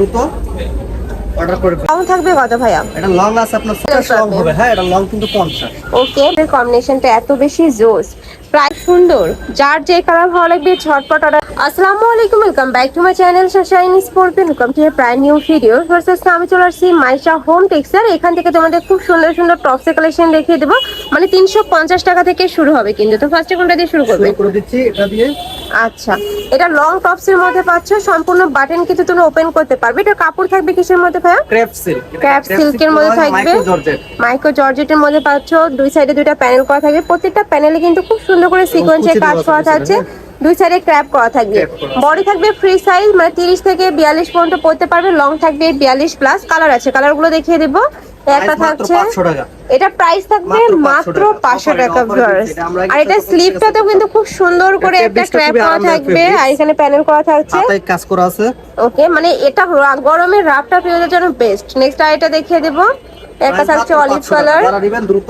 দ্রুত অর্ডার করে ফেলুন। থাকবে কত ভাইয়া? এটা লং আছে আপনার পঞ্চাশ লং হবে। হ্যাঁ এটা লং কিন্তু পঞ্চাশ ওকে কম্বিনেশনটা এত বেশি জোস। প্রায় সুন্দর। যার যে কালার ভালো লাগবে ঝটপট অর্ডার আসসালামু আলাইকুম welcome back to my channel shine sport welcome to প্রায় নিউ ভিডিও ভার্সেস আমি চলে আসছি মাইশা হোম টেক্সচার এখান থেকে তোমাদের খুব সুন্দর সুন্দর টপসের কালেকশন দেখিয়ে দেবো। মানে তিনশো পঞ্চাশ টাকা থেকে শুরু হবে কিন্তু। তো ফার্স্টে কোনটা দিয়ে শুরু করবে? করে দিচ্ছি এটা দিয়ে। আচ্ছা। এটা লং টপসের মধ্যে পাচ্ছ। সম্পূর্ণ বাটন কিন্তু তুমি ওপেন করতে পারবে। এটা কাপড় থাকবে কিসের মধ্যে ভাইয়া? ক্রেপ সিল্ক ক্র্যাপ সিল্কের মধ্যে থাকবে। জর্জেট মাইক্রো জর্জেটের মধ্যে পাচ্ছ। দুই সাইডে দুইটা প্যানেল করা থাকবে। প্রত্যেকটা প্যানেলে কিন্তু খুব সুন্দর করে সিকোয়েন্সের কাজ করা থাকছে। দুই সাইডে ক্র্যাপ করা থাকবে। বডি থাকবে ফ্রি সাইজ মানে তিরিশ থেকে বিয়াল্লিশ পর্যন্ত পড়তে পারবে। লং থাকবে বিয়াল্লিশ প্লাস কালার আছে। কালারগুলো দেখিয়ে দেবো। একটা থাকছে 500 টাকা। এটা প্রাইস থাকবে মাত্র মাত্র 500 পাঁচশো টাকা। আর এটা স্লিপটাতেও কিন্তু খুব সুন্দর করে একটা ক্র্যাপ করা থাকবে। আর এখানে প্যানেল করা থাকছে। কাজ করা আছে। ওকে মানে এটা গরমের রাফটা পিরিয়ডের জন্য বেস্ট নেক্সট আর এটা দেখিয়ে দেবো। একটা থাকছে অলিভ কালার দ্রুত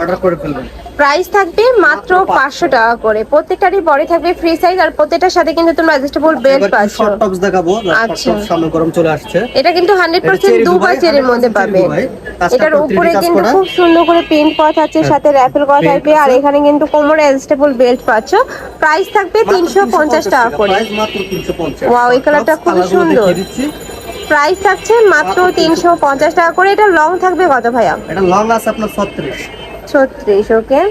অর্ডার করে ফেলবেন। প্রাইস থাকবে মাত্র পাঁচশো টাকা করে। প্রত্যেকটারই বডি থাকবে ফ্রি সাইজ আর প্রত্যেকটার সাথে কিন্তু তোমরা অ্যাডজাস্টেবল বেল্ট পাচ্ছ। শর্ট টপস দেখাবো? আচ্ছা। সামনে গরম চলে আসছে। এটা কিন্তু হান্ড্রেড এটা পার্সেন্ট cherry দুবার দুবাই, চেরির মধ্যে পাবে। দুবাই। এটার উপরে কিন্তু খুব সুন্দর করে প্রিন্ট করা থাকছে হ্যাঁ। সাথে র্যাপেল করা থাকবে আর এখানে কিন্তু কোমরে অ্যাডজাস্টেবল বেল্ট পাচ্ছ। প্রাইস থাকবে তিনশো পঞ্চাশ টাকা করে। প্রাইস মাত্র 350 Wow, এই কালারটা খুব সুন্দর। প্রাইস থাকছে মাত্র মাত্র তিনশো পঞ্চাশ টাকা করে। এটা লং থাকবে কত ভাইয়া? এটা লং আছে আপনার 36 ছত্রিশ ওকে?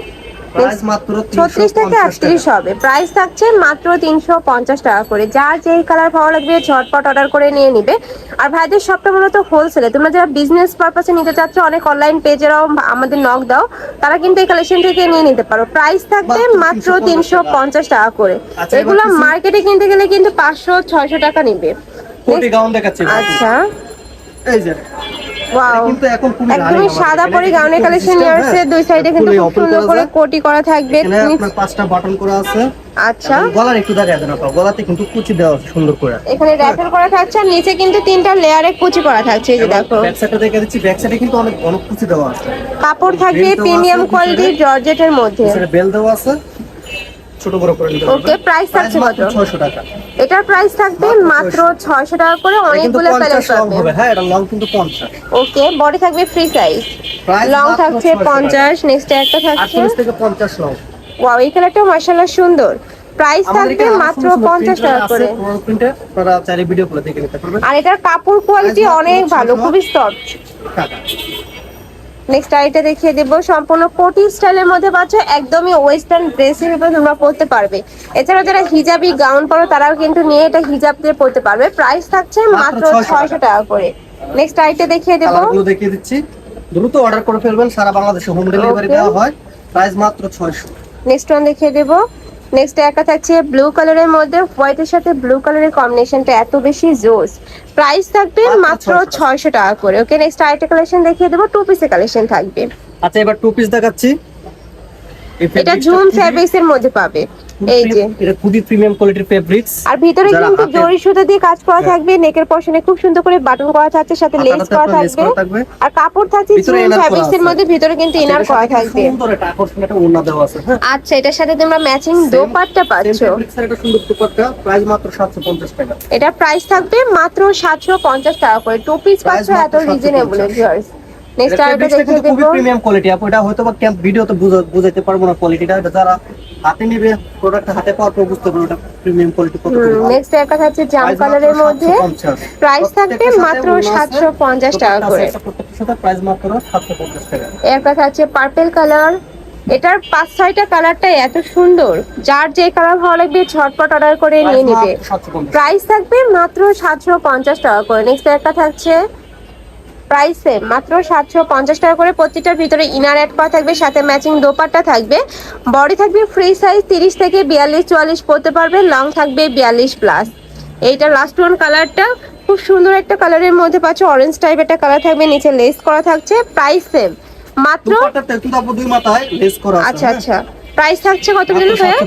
ছত্রিশ থেকে 350 আটত্রিশ হবে। প্রাইস থাকছে মাত্র তিনশো পঞ্চাশ টাকা করে। যার যেই কালার ভালো লাগবে ঝটপট অর্ডার করে নিয়ে নিবে। আর ভাইদের সবটা মূলত হোলসেলে তোমরা যারা বিজনেস পারপাসে নিতে চাচ্ছ অনেক অনলাইন পেজেরাও আমাদের নক দাও। তারা কিন্তু এই কালেকশন থেকে নিয়ে নিতে পারো। প্রাইস থাকবে মাত্র তিনশো পঞ্চাশ টাকা। করে। আচ্ছা, এগুলো মার্কেটে কিনতে গেলে কিন্তু পাঁচশো ছয়শো টাকা নিবে। আচ্ছা। এই যে কিন্তু এখন একদমই সাদা। পরে গাউনের কালেকশন নিয়ে হ্যাঁ। আসছে দুই সাইডে কিন্তু খুব সুন্দর করে। কোটি করা থাকবে। পাঁচটা বাটন করা আছে। আচ্ছা। গলার একটু দেখা দেন আপনার গলাতে কিন্তু কুচি দেওয়া সুন্দর করে। এখানে র্যাপেল করা থাকছে আর নিচে কিন্তু তিনটা লেয়ারে কুচি করা থাকছে এই যে দেখো। ব্যাক দেখে দিচ্ছি ব্যাক সাইডে কিন্তু অনেক অনেক কুচি দেওয়া আছে। কাপড় থাকবে প্রিমিয়াম কোয়ালিটির। জর্জেটের মধ্যে। বেল দেওয়া আছে। ছোট বড় করে নিতে ওকে প্রাইস থাকছে কত? 600 টাকা। এটার প্রাইস থাকবে মাত্র মাত্র ছয়শো। টাকা করে অনেকগুলো প্যালেট 50 পাবে হ্যাঁ এটা লং কিন্তু 50 ওকে বডি থাকবে ফ্রি সাইজ লং থাকছে পঞ্চাশ নেক্সট একটা থাকছে। 48 থেকে 50 লং ওয়াও এই কালারটা মাশাআল্লাহ সুন্দর। প্রাইস থাকবে মাত্র সুন্দর সুন্দর পঞ্চাশ printer টাকা করে। পুরো আপনারা চাইলে ভিডিও করে দেখে নিতে পারবেন। আর এটার কাপড় কোয়ালিটি অনেক ভালো খুবই সফট নেক্সট আইটা দেখিয়ে দেব। সম্পূর্ণ কোটি স্টাইলের মধ্যে পাচ্ছ একদমই ওয়েস্টার্ন ড্রেস হিসেবে তোমরা পরতে পারবে। এছাড়া যারা হিজাবি গাউন পরো তারাও কিন্তু নিয়ে এটা হিজাব দিয়ে পরতে পারবে। প্রাইস থাকছে মাত্র মাত্র 600 ছয়শো টাকা করে। নেক্সট আইটা দেখিয়ে দেব। দেখিয়ে দিচ্ছি। দ্রুত অর্ডার করে ফেলবেন। সারা বাংলাদেশে হোম ডেলিভারি দেওয়া হয়। প্রাইস মাত্র 600 নেক্সট ওয়ান দেখিয়ে দেব। নেক্সট একটা থাকছে ব্লু কালারের মধ্যে হোয়াইটের সাথে ব্লু কালারের কম্বিনেশনটা এত বেশি জোস। প্রাইস থাকবে মাত্র মাত্র 600 ছয়শো টাকা করে ওকে নেক্সট আইটেম কালেকশন দেখিয়ে দেবো টু পিসের কালেকশন থাকবে। আচ্ছা এবার টু পিস দেখাচ্ছি। এটা ঝুম ফ্যাব্রিক্স এর মধ্যে পাবে। এই যে। এটা খুবই প্রিমিয়াম কোয়ালিটির ফেব্রিক্স আর ভিতরে কিন্তু জরি সুতা দিয়ে কাজ করা হ্যাঁ। থাকবে নেকের পশনে খুব সুন্দর করে বাটন করা থাকছে সাথে লেস করা থাকবে। আর কাপড় থাকছে ভিতরে ঝুম ফ্যাব্রিক্স এর মধ্যে ভিতরে কিন্তু ইনার এটার করা থাকবে। সুন্দর একটা আকর্ষণীয় একটা ওড়না দেওয়া আছে হ্যাঁ। আচ্ছা এটার সাথে তোমরা ম্যাচিং দোপাট্টা পাচ্ছ। একটা সুন্দর দুপাট্টা প্রাইস মাত্র 750 টাকা। এটা প্রাইস থাকবে মাত্র সাতশো পঞ্চাশ টাকা করে। টু পিস পাচ্ছ এত রিজনেবল ভিউয়ার্স নেক্সট আরেকটা দেখিয়ে কিন্তু খুবই প্রিমিয়াম কোয়ালিটি আপু। এটা হয়তো বা ক্যাম্প ভিডিওতে বুঝাইতে পারব না কোয়ালিটিটা এটা যারা হাতে নিবে প্রোডাক্ট হাতে পাওয়ার পর বুঝতে পারবে এটা প্রিমিয়াম কোয়ালিটি কত নেক্সট একটা থাকছে জাম কালারের মধ্যে প্রাইস থাকবে মাত্র 750 টাকা করে। সাথে প্রাইস মাত্র 750 টাকা। একটা থাকছে পার্পেল কালার এটার পাঁচ ছয়টা কালারটা এত সুন্দর। যার যে কালার ভালো লাগবে ঝটপট অর্ডার করে নিয়ে নিবে। প্রাইস থাকবে মাত্র সাতশো পঞ্চাশ টাকা করে। নেক্সট একটা থাকছে প্রাইস মাত্র সাতশো পঞ্চাশ টাকা করে প্রতিটার ভিতরে ইনার অ্যাড করা থাকবে সাথে ম্যাচিং দোপাট্টা থাকবে। বডি থাকবে ফ্রি সাইজ তিরিশ থেকে বিয়াল্লিশ চুয়াল্লিশ পরতে পারবে লং থাকবে বিয়াল্লিশ প্লাস এইটা লাস্ট ওয়ান কালারটা খুব সুন্দর একটা কালারের মধ্যে পাচ্ছ অরেঞ্জ টাইপ একটা কালার থাকবে নিচে লেস করা থাকছে প্রাইস সেম মাত্র আচ্ছা হ্যাঁ? আচ্ছা। প্রাইস থাকছে কত বলুন ভাইয়া?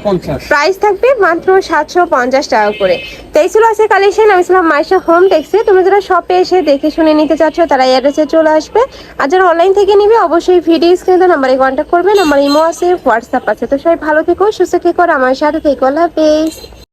প্রাইস থাকবে মাত্র সাতশো পঞ্চাশ টাকা করে। তো এই ছিল আছে কালেকশন আমি ছিলাম মাইশা হোম টেক্সে তোমরা যারা শপে এসে দেখে শুনে নিতে চাচ্ছ তারা এই অ্যাড্রেসে চলে আসবে। আর যারা অনলাইন থেকে নিবে অবশ্যই ভিডিও স্ক্রিনে নম্বরে কন্ট্যাক্ট করবে। নাম্বার ইমো আছে হোয়াটসঅ্যাপ আছে। তো সবাই ভালো থেকো সুস্থ থেকো আর আমার সাথে থেকো। আল্লাহ হাফেজ।